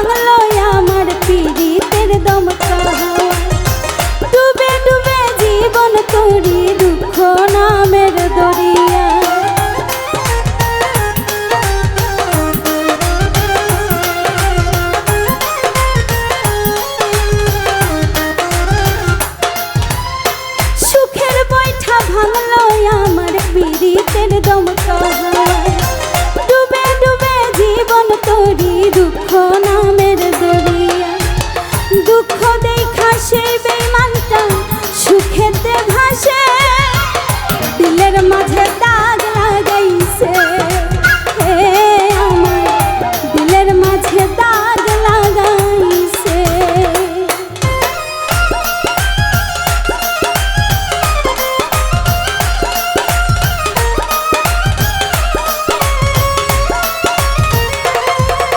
ভাঙলো আমার পীড়িতের দমকা ডুবে ডুবে জীবন তরি দুঃখ নামের দরি